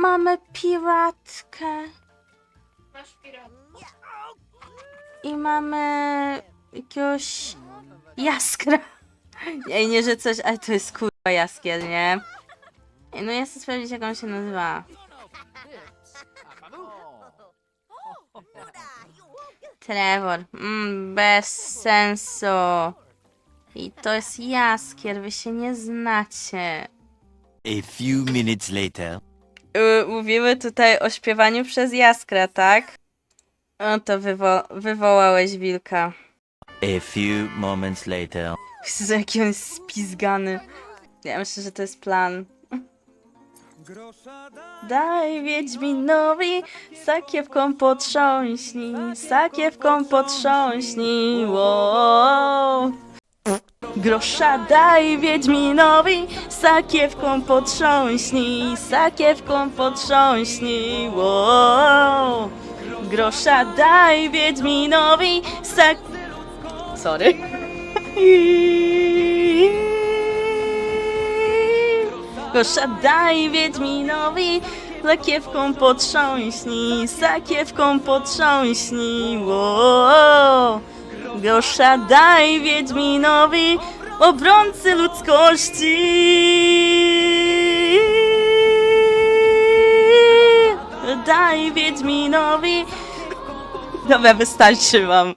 mamy piratkę. Masz pirat. I mamy jakiegoś jaskra. Ej, nie, że coś, ale to jest kurwa jaskier, nie? Ej, no ja chcę sprawdzić, jak on się nazywa. Trevor. Mm, bez sensu. I to jest jaskier, wy się nie znacie. A few minutes later. Y, Mówimy tutaj o śpiewaniu przez jaskra, tak? O, to wywo wywołałeś wilka. A few moments later. Jezu, jaki on jest spizgany. Ja myślę, że to jest plan. Daj Wiedźminowi sakiewką potrząśnij, sakiewką potrząśnij, wow. Grosza daj Wiedźminowi, sakiewką potrząśnij, sakiewką potrząśnij, wow. Grosza daj Wiedźminowi, sak... Sorry. Grosza daj Wiedźminowi, sakiewką potrząśnij, sakiewką potrząśnij, wow. Grosza daj Wiedźminowi, obrońcy ludzkości. Daj Wiedźminowi. Dobra, wystarczy wam.